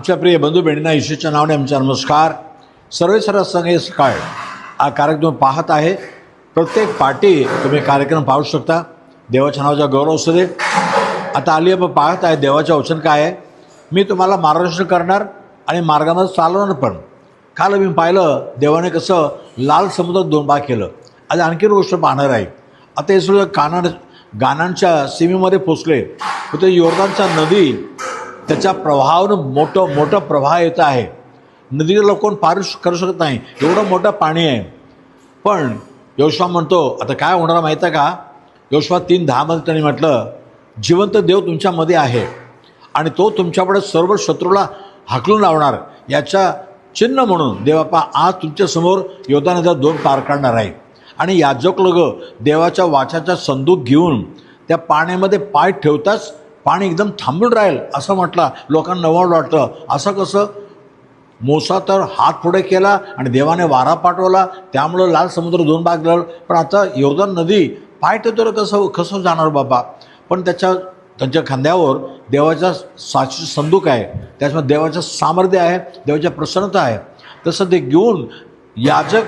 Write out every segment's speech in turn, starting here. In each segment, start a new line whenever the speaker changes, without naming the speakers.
आमच्या प्रिय बंधू बहिणींना ईश्वरच्या नावाने आमचा नमस्कार. सर्वे सर्व संघ सकाळ हा कार्यक्रम तुम्ही पाहत आहे. प्रत्येक पार्टी तुम्ही कार्यक्रम पाहू शकता. देवाच्या नावाचा गौरव असू दे. आता आली आपण पाहत आहे देवाचं वचन काय आहे. मी तुम्हाला मार्गदर्शन करणार आणि मार्गामध्ये चालवणार पण. काल मी पाहिलं देवाने कसं लाल समुद्रात दोन भाग केलं. आज आणखी गोष्ट पाहणार आहे. आता हे सगळं काना गानांच्या सीमेमध्ये पोचले. तर योर्दानचा नदी त्याच्या प्रवाहावरून मोठं मोठं प्रवाह येत आहे. नदीला कोण पार करू शकत नाही. एवढं मोठं पाणी आहे. पण योशवा म्हणतो आता काय होणार माहीत आहे का? योशवा तीन दहामध्ये त्यांनी म्हटलं जिवंत देव तुमच्यामध्ये आहे आणि तो तुमच्याकडे सर्व शत्रूला हाकलून लावणार. याच्या चिन्ह म्हणून देवापा आज तुमच्यासमोर योद्धानदा दोन पार काढणार आहे. आणि याजक लोक देवाच्या वाचाचा संदूक घेऊन त्या पाण्यामध्ये पाय ठेवताच पाणी एकदम थांबून राहील असं म्हटलं लोकांना नवड वाटतं. असं कसं? मोसा तर हात पुढे केला आणि देवाने वारा पाठवला. त्यामुळं लाल समुद्र दोन भाग लागलं पण आता योर्दन नदी पाय तर कसं कसं जाणार बाबा? पण त्याच्या त्यांच्या खांद्यावर देवाचा साची संदूक आहे. त्याच्यामध्ये देवाचं सामर्थ्य आहे देवाच्या प्रसन्नता आहे. तसं ते घेऊन याजक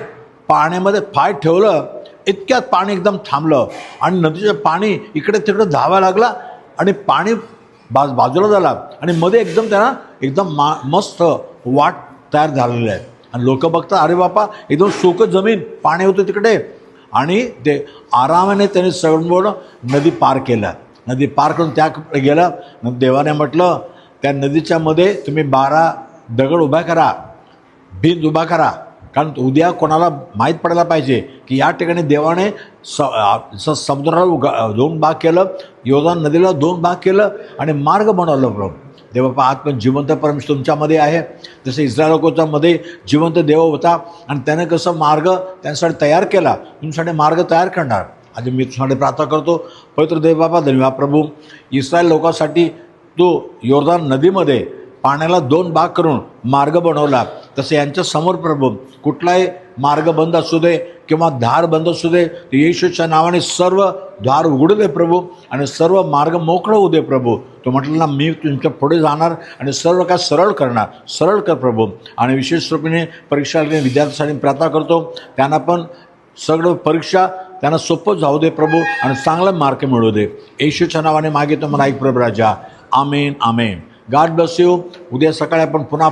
पाण्यामध्ये पाय ठेवलं इतक्यात पाणी एकदम थांबलं. आणि नदीचं पाणी इकडे तिकडे धावायला लागला. आणि पाणी बाज बाजूला झाला आणि मध्ये एकदम त्यांना एकदम मा मस्त वाट तयार झालेली आहे. आणि लोक बघतात अरे बापा एकदम सुकं जमीन पाणी होतं तिकडे. आणि ते आरामाने त्यांनी सगळं नदी पार केलं नदी पार करून त्या गेलं. देवाने म्हटलं त्या नदीच्या मध्ये तुम्ही बारा दगड उभा करा भिंत उभा करा. कारण उद्या कोणाला माहीत पडायला पाहिजे की या ठिकाणी देवाने स स- समुद्राला उगा दोन भाग केलं योदान नदीला दोन भाग केलं आणि मार्ग बनवलं प्रभू देवबापा आज पण जिवंत परमेश तुमच्यामध्ये आहे. जसं इस्रायल लोकांच्यामध्ये जिवंत देव होता आणि त्याने कसं मार्ग त्यांच्यासाठी तयार केला तुमच्यासाठी मार्ग तयार करणार. आज मी तुमच्यासाठी प्रार्थना करतो पवित्र देवबापा धन्यवाद प्रभू. इस्रायल लोकांसाठी तो योरदान नदीमध्ये पाण्याला दोन भाग करून मार्ग बनवला. तसं यांच्या समोर प्रभू कुठलाही मार्ग बंद असू दे किंवा दार बंद असू दे तर येशूच्या नावाने सर्व द्वार उघडू दे प्रभू आणि सर्व मार्ग मोकळं होऊ दे प्रभू. तो म्हटलं ना मी तुमच्यापुढे जाणार आणि सर्व काय सरळ करणार. सरळ कर प्रभू. आणि विशेष रूपाने परीक्षा विद्यार्थ्यांसाठी प्रार्थना करतो. त्यांना पण सगळं परीक्षा त्यांना सोपं जाऊ दे प्रभू आणि चांगला मार्क मिळू दे. येशूच्या नावाने मागे तो मला ऐक प्रभू राजा. Amen amen. God bless you उद्या सकाळी आपण पुन्हा